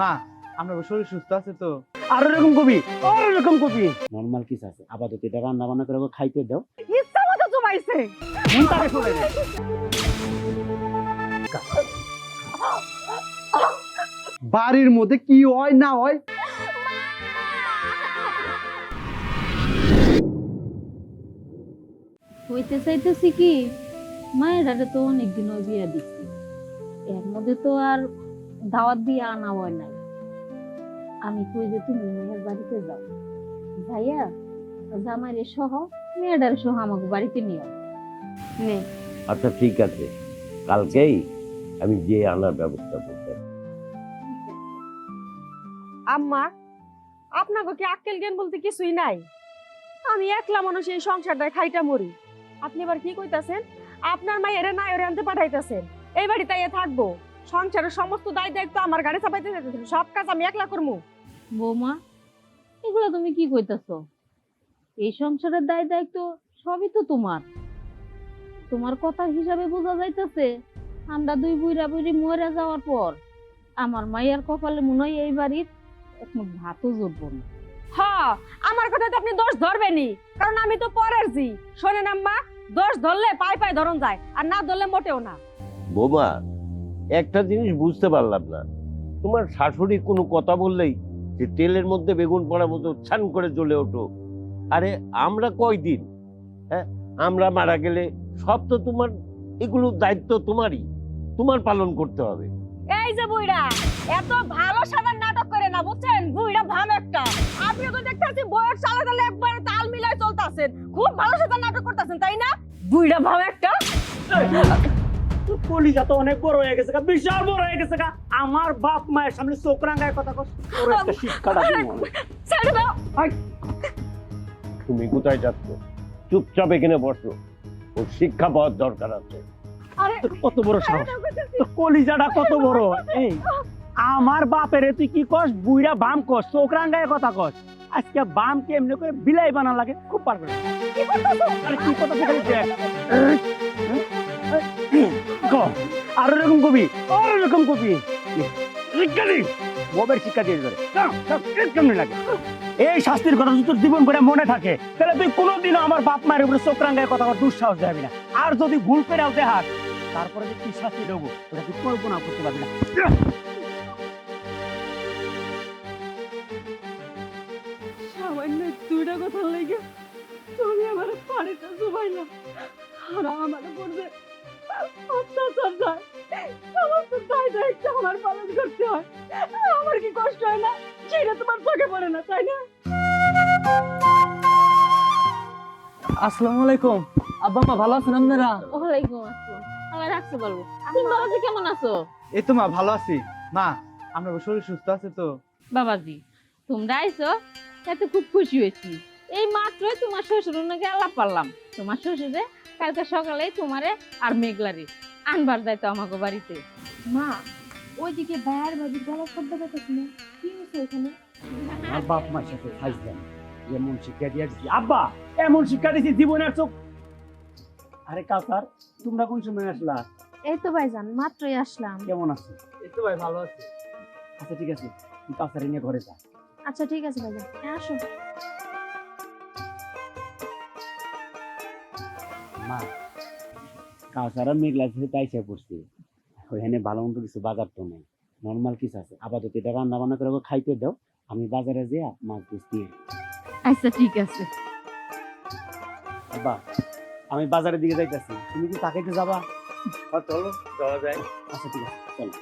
মা আমরা শরীর সুস্থ আছে তো। আর এরকম কবি আর এরকম কবি। নর্মাল কিছু আছে। আপাতত এটা রান্না বান্না করে খাইতে দাও। ইচ্ছা মতো জমাইছে। মন চলে বাড়ির মধ্যে কি হয় না হয়? হইতে চাইতেছি কি মায়েরারে তো অনেকদিন বিয়া দিচ্ছি এর মধ্যে তো আর দাওয়াত দিয়ে আনা হয় নাই। আমি কই যে তুমি মেয়ের বাড়িতে যাও। ভাইয়া জামাইরে সহ মেয়েটার সহ আমাকে বাড়িতে নিও নে। আচ্ছা ঠিক আছে। কালকেই আমি যে আনার ব্যবস্থা করতে আম্মা আপনাকে কি আক্কেল জ্ঞান বলতে কিছুই নাই? আমি একলা মানুষ এই সংসারটায় খাইটা মরি। আপনি এবার কি কইতাছেন? আপনার মা এরে না এরে আনতে পাঠাইতেছেন। এই বাড়ি তাই থাকব। সংসারের সমস্ত দায় দায়িত্ব আমার গাড়ি চাপাইতে চাইতেছেন সব কাজ আমি একলা করব বৌমা এগুলো তুমি কি কইতাছ? এই সংসারের দায় দায়িত্ব সবই তো তোমার। তোমার কথা হিসাবে বোঝা যাইতেছে আমরা দুই বুইরা বুইরি মরে যাওয়ার পর আমার মাইয়ার কপালে মনে হয় এই বাড়ির মুঠ ভাতও জুটবো না। হ্যাঁ আমার কথা তো আপনি দোষ ধরবেনই কারণ আমি তো পরের জি। শোনেন আম্মা দোষ ধরলে পাই পাই ধরন যায় আর না ধরলে মোটেও না। বোমা একটা জিনিস বুঝতে পারলাম না। তোমার শাশুড়ি কোনো কথা বললেই যে তেলের মধ্যে বেগুন পড়ার মতো ছান করে জ্বলে ওঠো। আরে, আমরা কয়দিন? হ্যাঁ আমরা মারা গেলে সব তো তোমার এগুলো দায়িত্ব তোমারই। তোমার পালন করতে হবে। এই যে বুইড়া, এত ভালো সাজার নাটক করে না, বুঝছেন? বুইড়া ভাম একটা। আপনি তো দেখতেছি বয়স চালে চালে একবারে তাল মিলাই চলতেছেন। খুব ভালো সাজার নাটক করতেছেন, তাই না? বুইড়া ভাম একটা। কলিজা তো অনেক বড় হয়ে গেছে বিশাল বড় হয়ে গেছে আমার বাপ মায়ের সামনে চোখ কথা কস তোর একটা শিক্ষাটা তুমি কোথায় যাচ্ছ? চুপচাপ এখানে বসো। ওর শিক্ষা পাওয়ার দরকার আছে। কত বড় সাহস? তোর কলিজাটা কত বড়? এই আমার বাপেরে তুই কি কস? বুইরা বাম কস চোখ রাঙ্গায় কথা কস। আজকে বাম কে এমনি করে বিলাই বানা লাগে খুব পারবে আরে কি কথা দেখ। আর এরকম কবি আর এরকম কবি। শিক্ষা দি ববের শিক্ষা দিয়ে ধরে কেমনি লাগে? এই শাস্তির কথা যদি তোর জীবন করে মনে থাকে তাহলে তুই কোনোদিনও আমার বাপ মায়ের উপরে চোখ রাঙ্গায় কথা কর দুঃসাহস দেখাবি না। আর যদি ভুল করে দেখাস তারপরে যে কি শাস্তি দেবো ওটা তুই কল্পনা করতে পারবি না। সামান্য দুইটা কথা লেগে তুমি আমার পাড়িতে জুবাইলা আর আমার পড়বে অত্যাচার যায় সমস্ত দায় দায়িত্ব আমার পালন করতে হয়। আমার কি কষ্ট হয় না? সেটা তোমার চোখে পড়ে না তাই না? আসসালামু আলাইকুম। আব্বা মা ভালো আছেন আপনারা? ওয়ালাইকুম আসসালাম। আল্লাহ রাখতে পারব তুমি বাবাজি কেমন আছো? এই তো মা ভালো আছি। মা আমরা শরীর সুস্থ আছে তো? বাবাজি তোমরা আইছো? তাতে খুব খুশি হয়েছি। এই মাত্রই তোমার শ্বশুর নাকি আলাপ পারলাম। তোমার শ্বশুরে কালকে সকালে তোমারে আর মেঘলারি আনবার যাইতো আমাকে বাড়িতে। মা ওইদিকে ভাইয়ার ভাবির গলা শব্দ পেতেছি না? কি হয়েছে ওখানে? আমার বাপ মার সাথে ফাইজলাম এমন শিক্ষা দিয়ে আব্বা এমন শিক্ষা দিছি জীবনের চোখ। আরে কাকার তোমরা কোন সময় আসলা? এই তো ভাইজান মাত্রই আসলাম। কেমন আছো? এই তো ভাই ভালো আছি। আচ্ছা ঠিক আছে। তুই কাকারে নিয়ে ঘরে যা। আচ্ছা ঠিক আছে ভাইজান। হ্যাঁ, আসো। মা কাউসারা মেঘলা ছিল তাই সে পড়ছি। ওখানে ভালো মন্দ কিছু বাজার তো নেই। নর্মাল কিছু আছে। আপাতত এটা রান্না বান্না করে খাইতে দাও আমি বাজারে যেয়ে মাছ পিস দিয়ে আচ্ছা ঠিক আছে। আব্বা আমি বাজারের দিকে যাইতেছি। তুমি কি তাকাইতে যাবা? চলো যাওয়া যায়। আচ্ছা ঠিক আছে চলো।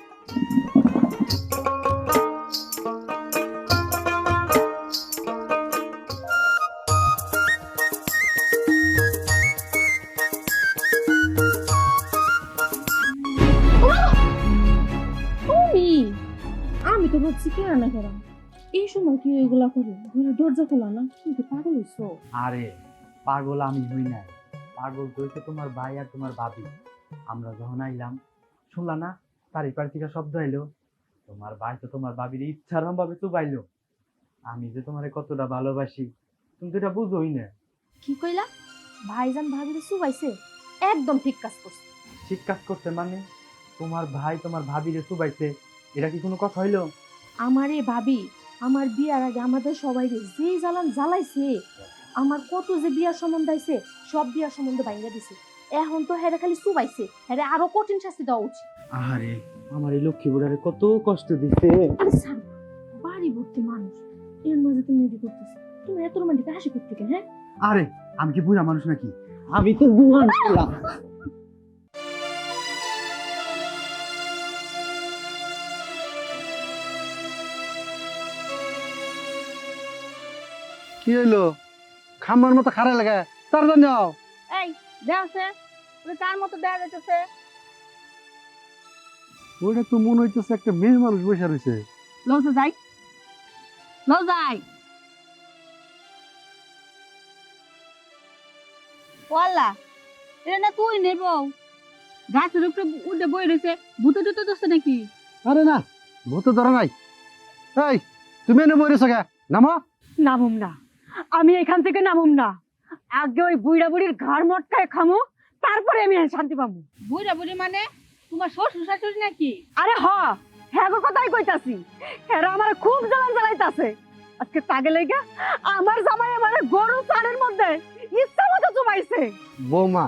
রান্না করা। এই সময় কি এগুলা করে? ঘরে দরজা খোলা না কিন্তু পাগল হইছো? আরে পাগল আমি হই না পাগল তো তোমার ভাই আর তোমার ভাবি। আমরা যখন আইলাম শুনলা না? তার এপার থেকে শব্দ আইলো। তোমার ভাই তো তোমার ভাবির ইচ্ছারাম ভাবে চুবাইলো। আমি যে তোমারে কতটা ভালোবাসি তুমি তো এটা বুঝোই না। কি কইলা? ভাইজান ভাবির সুবাইছে একদম ঠিক কাজ করছে। ঠিক কাজ করতে মানে? তোমার ভাই তোমার ভাবিরে চুবাইছে এটা কি কোনো কথা হইল? আমারে ভাবি আমার বিয়ার আগে আমাদের সবাই যে জ্বালান জ্বালাইছে আমার কত যে বিয়ার সম্বন্ধ আইছে সব বিয়ার সম্বন্ধ বাইঙ্গা দিছে। এখন তো হেরে খালি চুবাইছে হেরে আরও কঠিন শাস্তি দেওয়া উচিত। আরে আমার এই লক্ষ্মী বুড়ারে কত কষ্ট দিছে। আরে স্যার বাড়ি ভর্তি মানুষ এর মাঝে তুমি এটি করতেছো। তুমি এত রোমান্টিক হাসি করতে কেন হ্যাঁ? আরে আমি কি বুড়া মানুষ নাকি? আমি তো জুয়ান কি হইল? খাম্বার মতো খারা লাগে তার জন্য এই তার মতো দেওয়া যাইতেছে। ওইটা তো মনে হইতেছে একটা মেয়ে মানুষ বসে রয়েছে লজা যাই। লজাই ওয়াল্লা এটা না তুই নেব গাছের উপরে উঠে বই রয়েছে ভূতে টুতে দোষে নাকি? আরে না ভূত ধরা নাই। এই তুমি এনে বইরেছো কে? নামো। নামুম না। আমি এখান থেকে নামুম না। আগে ওই বুড়া বুড়ির ঘাড় মটকায় খামো তারপরে আমি শান্তি পাবো। বুড়া বুড়ি মানে তোমার শ্বশুর শাশুড়ি নাকি? আরে হ হ্যাঁ গো কথাই কইতাছি। হ্যাঁ আমার খুব জ্বালান জ্বালাইতাছে। আজকে তাগে লেগে আমার জামাই আমার গরু চারের মধ্যে ইচ্ছা মতো চুবাইছে বৌমা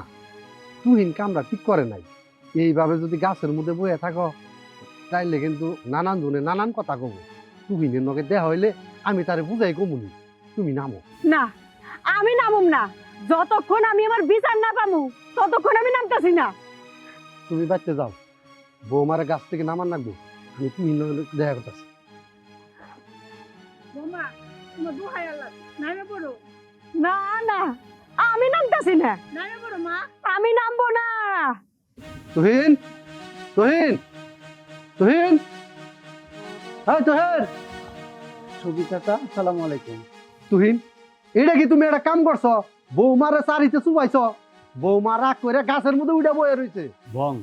তুহিন কামরা ঠিক করে নাই। এইভাবে যদি গাছের মধ্যে বয়ে থাকো তাইলে কিন্তু নানান ধরনে নানান কথা কব তুহিনের নগে দেয়া হইলে আমি তারে বুঝাই কমুনি। তুমি নামো। না আমি নামুম না। যতক্ষণ আমি আমার বিচার না পামু ততক্ষণ আমি নামতাছি না। তুমি বাচ্চা যাও। বৌমারে গাছ থেকে নামান রাখব আমি তুহিন দেখা করতেছি। বোমা তোমার দোহাই আল্লাহ নামে পড়ো। না না আমি নামতাছি না। নামে বড় মা। আমি নামবো না। তুহিন তুহিন তুহিন। হ্যাঁ তুহিন। ছবি চাচা আসসালামু আলাইকুম। তুহিন এটা কি তুমি একটা কাম করছ? বৌমারে চারিতে চুবাইছ? বৌমা রাগ করে গাছের মধ্যে উঠে বয়ে রয়েছে ভং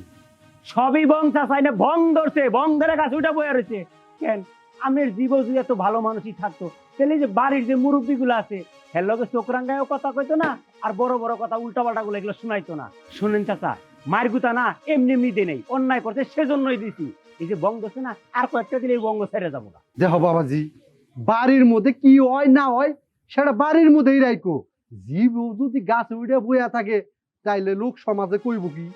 সবই বং চাচাই না ভং ধরছে ভং ধরে গাছ উঠে বয়ে রয়েছে কেন? আমের জীব যদি এত ভালো মানুষই থাকতো। তাহলে যে বাড়ির যে মুরব্বী গুলো আছে হের লগে রাঙ্গায়ও কথা কইতো না আর বড় বড় কথা উল্টা পাল্টা গুলো এগুলো শোনাইতো না। শুনেন চাচা মায়ের গুতা না এমনি এমনি দিয়ে নেই অন্যায় করছে সেজন্যই দিছি। এই যে বং ধরছে না আর কয়েকটা দিলে এই বঙ্গ ছেড়ে যাব না দেখো বাবাজি বাড়ির মধ্যে কি হয় না হয় সেটা বাড়ির মধ্যেই রাখো জীব যদি গাছে উঠে বইয়া থাকে তাইলে লোক সমাজে কইব কি?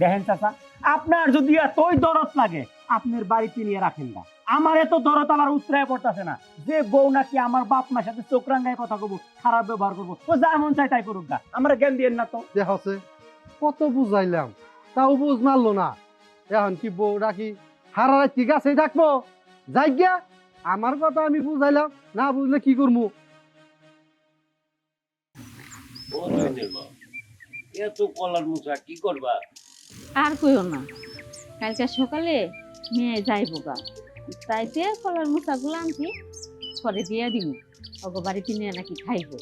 দেখেন চাচা আপনার যদি এতই দরদ লাগে আপনার বাড়িতে নিয়ে রাখেন না। আমার এত দরদ আমার উত্তরায় পড়তেছে না। যে বউ নাকি আমার বাপ মার সাথে চোখ রাঙ্গায় কথা কব খারাপ ব্যবহার করব ও যা মন চাই তাই করুক গা। আমার জ্ঞান দিয়ে না তো। দেখছে কত বুঝাইলাম তাও বুঝ মারলো না। এখন কি বউ রাখি হারা রাখি গাছে ডাকবো? যাই গিয়া আমার কথা আমি বুঝাইলাম না বুঝলে কি করব এত কলার মুখা কি করবা? আর কইও না। কালকে সকালে মেয়ে যাইব গা। তাইতে কলার মুসাগুলো আনছি পরে দিয়ে দিব ওগো বাড়িতে নিয়ে নাকি খাইবো।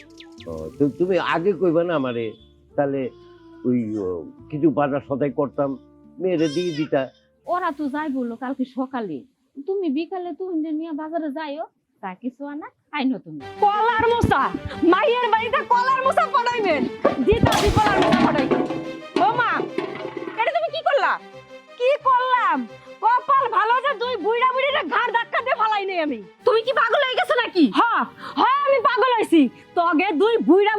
ও, তুমি আগে কইবা না আমারে? তাহলে ওই কিছু বাজার সদাই করতাম মেয়েরে দিয়ে দিতা। ওরা তো যাই বলল কালকে সকালে। তুমি বিকালে তুমি নিয়ে বাজারে যাইও তা কিছু আনা আইনো তুমি। কলার মোসা মাইয়ের বাড়িতে কলার মোসা পড়াইবেন দিতাছি কলার মোসা পড়াইবেন ও মা এটা তুমি কি করলা? কি করলাম? কপাল ভালো যে দুই বুইড়া বুড়িরে ঘাড় ধাক্কা দিয়ে ফালাই নেই আমি। তুমি কি পাগল হয়ে গেছো নাকি? হ্যাঁ হ্যাঁ আমি পাগল হইছি। তগে দুই বুইড়া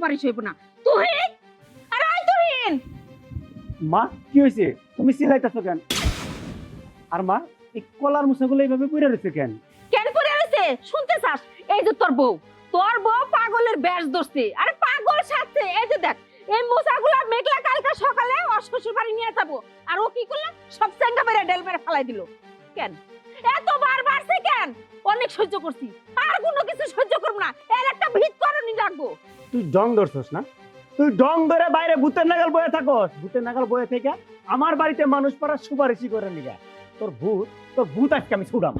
সুপারিশ হইব না। তুহিন! আরে আই তুহিন! মা কি হয়েছে তুমি সিলাইতেছো কেন? আর মা এই কলার মুসাগুলো এইভাবে পড়ে রয়েছে কেন? কেন পড়ে রয়েছে শুনতে চাস এই যে তোর বউ। তোর বউ পাগলের ব্যাস ধরছে আরে পাগল সাথে এই যে দেখ এই মোসাগুলা মেঘলা কালকে সকালে ওর শ্বশুর বাড়ি নিয়ে যাব। আর ও কি করল? সব চেঙ্গা মেরে ডেল মেরে ফেলাই দিল। কেন? এত বার বাড়ছে কেন? অনেক সহ্য করছি। আর কোনো কিছু সহ্য করব না। এর একটা ভিত করণী রাখব। তুই ডং ধরছস না? তুই ডং ধরে বাইরে ভূতের নাগাল বয়ে থাকস। ভূতের নাগাল বয়ে থেকে আমার বাড়িতে মানুষ পাড়া সুপারিশি করে নিগা তোর ভূত তোর ভূত আজকে আমি ছুড়াম।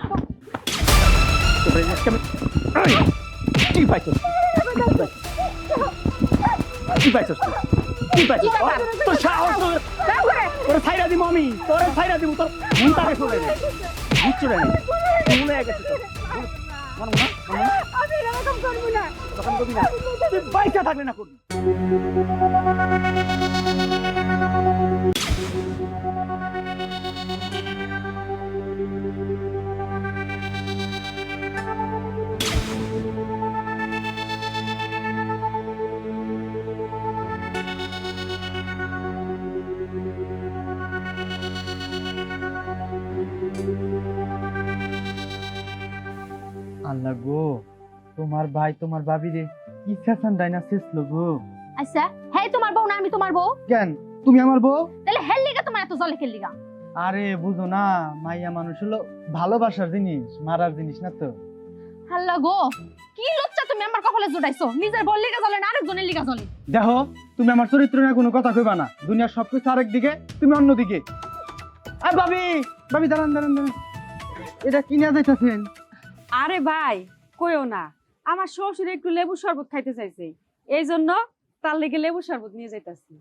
কি পাইছস? কি পাইছস কি পাইছস? তোর? সাহস তোর- ছাইরা দিব আমি। তোর ছাইরা দিব তোর ভূত আগে চলে ভূত চলে ভুলে গেছে তোর ভূত। মানবো না? মানবো না? আমি এরকম করব না। দোকান করবি না। তুই বাইচা থাকলে না করবি। তোমার ভাই তোমার ভাবি রে কি ফ্যাশন ডাইনা শেষলো গো আচ্ছা হ্যাঁ তোমার বউ না আমি তোমার বউ? কেন? তুমি আমার বউ? তাহলে হেল লিগা তোমার এত জলে খেল লিগা? আরে বুঝো না মাইয়া মানুষ হলো ভালোবাসার জিনিস মারার জিনিস না তো। হাল্লা গো কি লজ্জা তুমি আমার কপালে জোড়াইছো? নিজের বল লিগা জ্বলে না আরেকজনের লিগা জ্বলে দেখো তুমি আমার চরিত্র নিয়ে কোনো কথা কইবা না। দুনিয়ার সবকিছু আরেক দিকে তুমি অন্য দিকে। আর ভাবি ভাবি দাঁড়ান দাঁড়ান দাঁড়ান। এটা কিনে যাইতেছেন? আরে ভাই কইও না। আমার শ্বশুর একটু লেবু শরবত খাইতে চাইছে। এই জন্য তার লেগে লেবু শরবত নিয়ে যাইতাছি।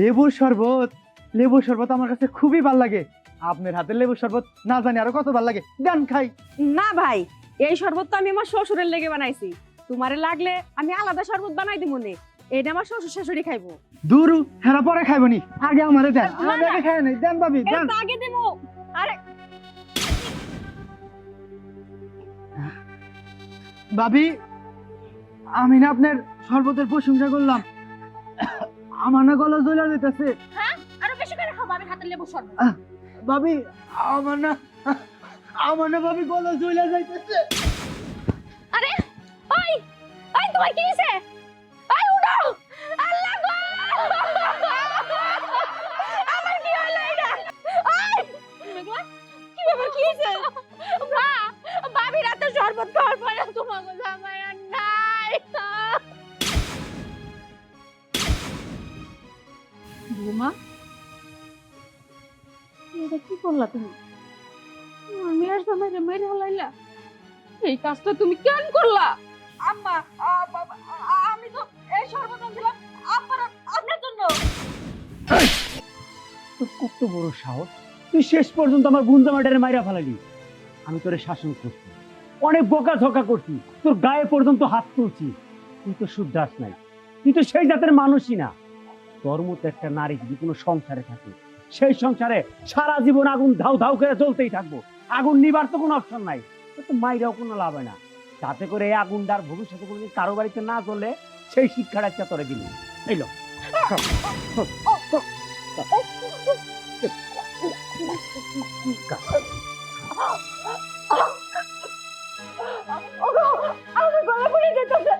লেবুর শরবত? লেবুর শরবত আমার কাছে খুবই ভালো লাগে। আপনার হাতে লেবুর শরবত না জানি আরও কত ভালো লাগে। দেন খাই। না ভাই এই শরবত তো আমি আমার শ্বশুরের লেগে বানাইছি। তোমারে লাগলে আমি আলাদা শরবত বানাই দিব নে। এটা আমার শ্বশুর শাশুড়ি খাইবো। দুরু হেরা পরে খাইবনি আগে আমারে দেন। না, আমি আগে খাই নাই। দেন ভাবি দেন। তো আগে দেবো আরে ভাবি আমি না আপনার শরবতের প্রশংসা করলাম। আমার না গলা জ্বলা যেতেছে। আরও বেশি করে খাব আমি হাতের লেবু শরবত। ভাবি আমার না আমার না ভাবি গলা জ্বলা যাইতেছে। আরে ওই ওই তোমার কি হইছে ওই উঠো! তুমি মেরে হলাইলা এই কাজটা তুমি কেন করলা? আম্মা আমি তো এই আনছিলাম আপনার আপনার জন্য। তোর কত বড় সাহস? তুই শেষ পর্যন্ত আমার মাটারে মাইরা ফেলালি। আমি তোরে শাসন করছি। অনেক বকা ঝকা করছি। তোর গায়ে পর্যন্ত হাত তুলছি। তুই তো শুদ্ধাস নাই। তুই তো সেই জাতের মানুষই না। তোর মতো একটা নারী যদি কোনো সংসারে থাকে সেই সংসারে সারা জীবন আগুন ধাউ ধাউ করে জ্বলতেই থাকব। আগুন নিবার তো কোনো অপশন নাই। তো মাইরাও কোনো লাভ হয় না। তাতে করে এই আগুনটার ভবিষ্যতে কোনো কারও বাড়িতে না জ্বলে সেই শিক্ষাটা একটা তোরে দিলি এই লো। আমি গলা পড়ে যেতেছে